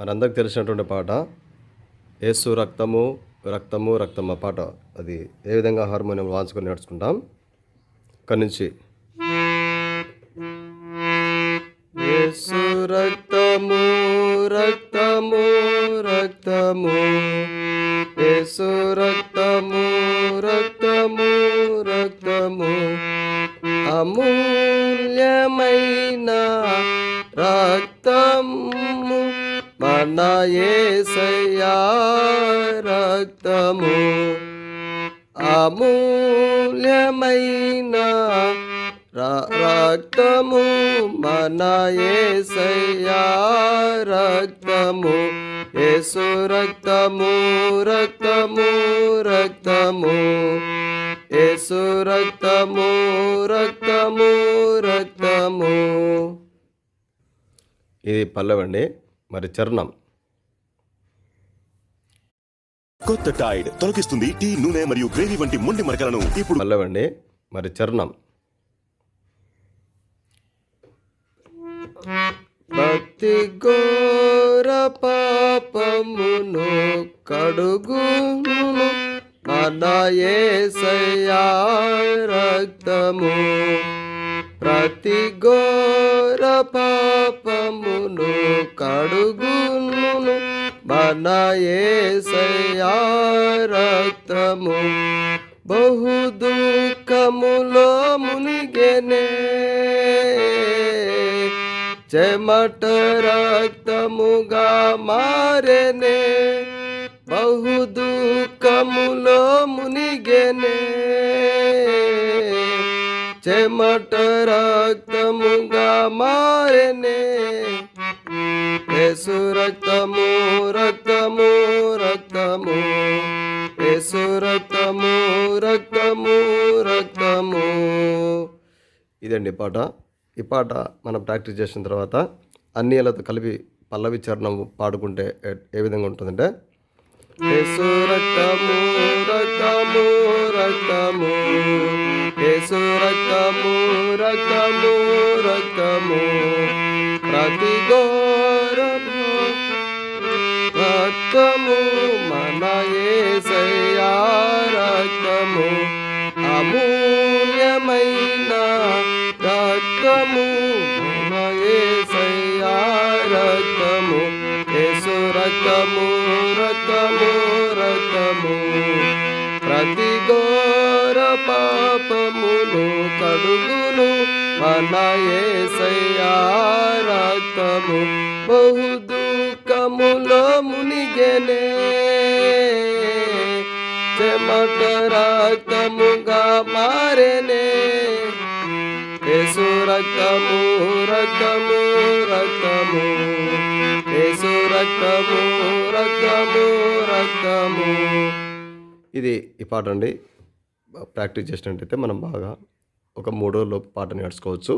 మనందరికి తెలిసినటువంటి పాట యేసు రక్తము రక్తము రక్తమ్మ ఆ పాట. అది ఏ విధంగా హార్మోనియం వాంచుకొని నేర్చుకుంటాం? ఇక్కడి నుంచి. యేసు రక్తము రక్తము రక్తము యేసు రక్తము రక్తము రక్తము అమూల్యమైన రక్తము మన యేసయ్యా రక్తము అమూల్యమైన రక్తము మన యేసయ్యా రక్తము యేసు రక్తము రక్తము రక్తము యేసు రక్తము రక్తము రక్తము. ఇది పల్లవండి. మరి చరణం. కొత్త టైడ్ తొలగిస్తుంది టీ నూనె మరియు గ్రేవీ వంటి మొండి మరకలను ఇప్పుడు పల్లవండి మరి చరణం. భక్తి ఘోర పాపమును కడుగును మన యేసయ్యా రక్తము. ప్రతి ఘోర పాపమును కడుగును మన యేసయ్యా రక్తము బహు దుఃఖములో మునిగెనే. చెమట రక్తముగా మారెనే. బహు దుఃఖములో ముని చెమట రక్తముగా మారనే. యేసు రక్తము రక్తము రక్తము. యేసు రక్తము రక్తము రక్తము. ఇదండి పాట. ఈ పాట మనం ప్రాక్టీస్ చేసిన తర్వాత అన్నిలతో కలిపి పల్లవి చరణం పాడుకుంటే ఏ- ఏ విధంగా ఉంటుందంటే యేసు రక్తము రక్తము రక్తము. యేసు రకము రకము రకము ప్రతి గోరము రకము మన యేసయ్యా రకము అమూల్యమైన పాపమును కడుగును. మన ఏసయ్యా రక్తము బహు దుఃఖములో మునిగెనే. చెమట రక్తముగా మారెనే. యేసు రక్తము రక్తము రక్తము. యేసు రక్తము రక్తము రక్తము. ఇది ఈ పాట అండి. ప్రాక్టీస్ చేసినట్టయితే మనం బాగా ఒక మూడో లోపు పాట నేర్చుకోవచ్చు